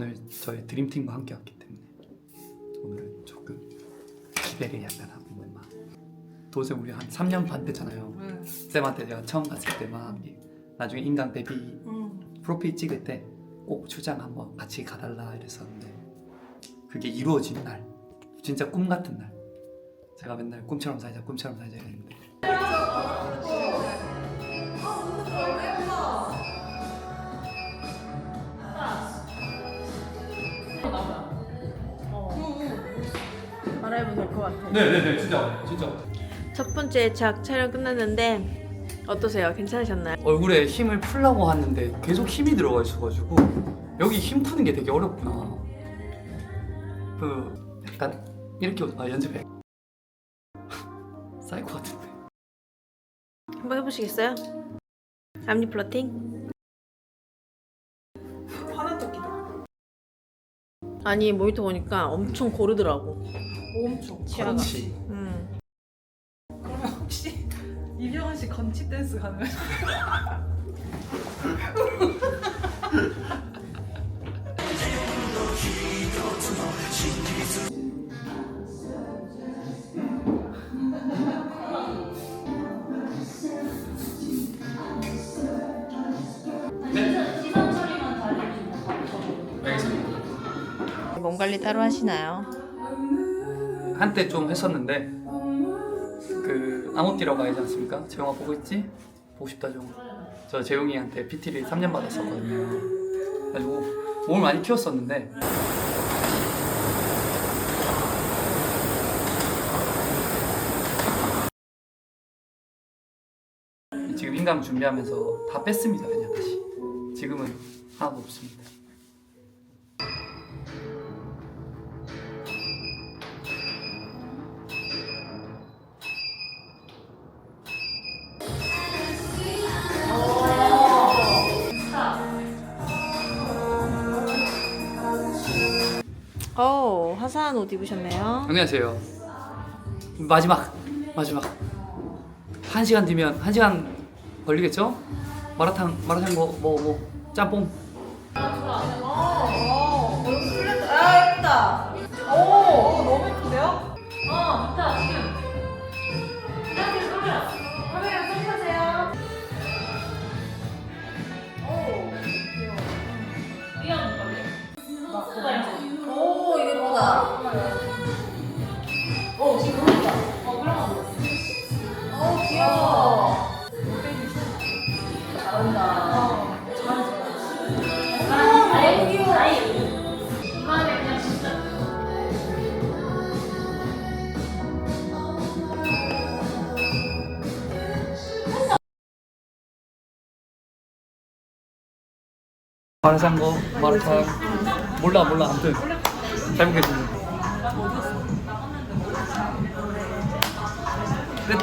루틴과 함께 왔기 때문에 오늘 조금 기대를 약간 하고 있는 마음. 도저히 우리 한 3년 반 됐잖아요. 응. 쌤한테 제가 처음 갔을 때 막 나중에 인강 데뷔 응. 프로필 찍을 때 꼭 출장 한번 같이 가달라 이랬었는데 그게 이루어진 날 진짜 꿈 같은 날 제가 맨날 꿈처럼 살자 꿈처럼 살자 이랬는데 말해보면 될것 같아. 네네네 진짜 진짜 첫 번째 작 촬영 끝났는데 어떠세요? 괜찮으셨나요? 얼굴에 힘을 풀라고 하는데 계속 힘이 들어가 있어가지고 여기 힘 푸는 게 되게 어렵구나 그 약간 이렇게 아 연습해 사이코 같은데 한번 해보시겠어요? 앞니 플러팅? 아니 모니터 보니까 엄청 고르더라고. 엄청. 그렇지 음. 그러면 혹시 이병헌 씨 건치 댄스 가능? 몸 관리 따로 하시나요? 한때 좀 했었는데 그 암호띠라고 알지 않습니까? 재용아 보고 있지? 보고 싶다 좀. 저 재용이한테 PT를 3년 받았었거든요. 그래가지고 몸을 많이 키웠었는데 지금 인강 준비하면서 다 뺐습니다 그냥 다시. 지금은 하나도 없습니다. 어 화사한 옷 입으셨네요. 안녕하세요. 마지막 마지막 한 시간 뒤면 한 시간 걸리겠죠? 마라탕 마라탕 뭐뭐뭐 짬뽕 어. 아, 오, 너무 예쁜데요? 어, 좋다, 지금. 잘한다. 어, 잘하지. 너무 귀여워. 마라샹궈 마라탕 몰라 몰라 아무튼 잘 먹겠습니다.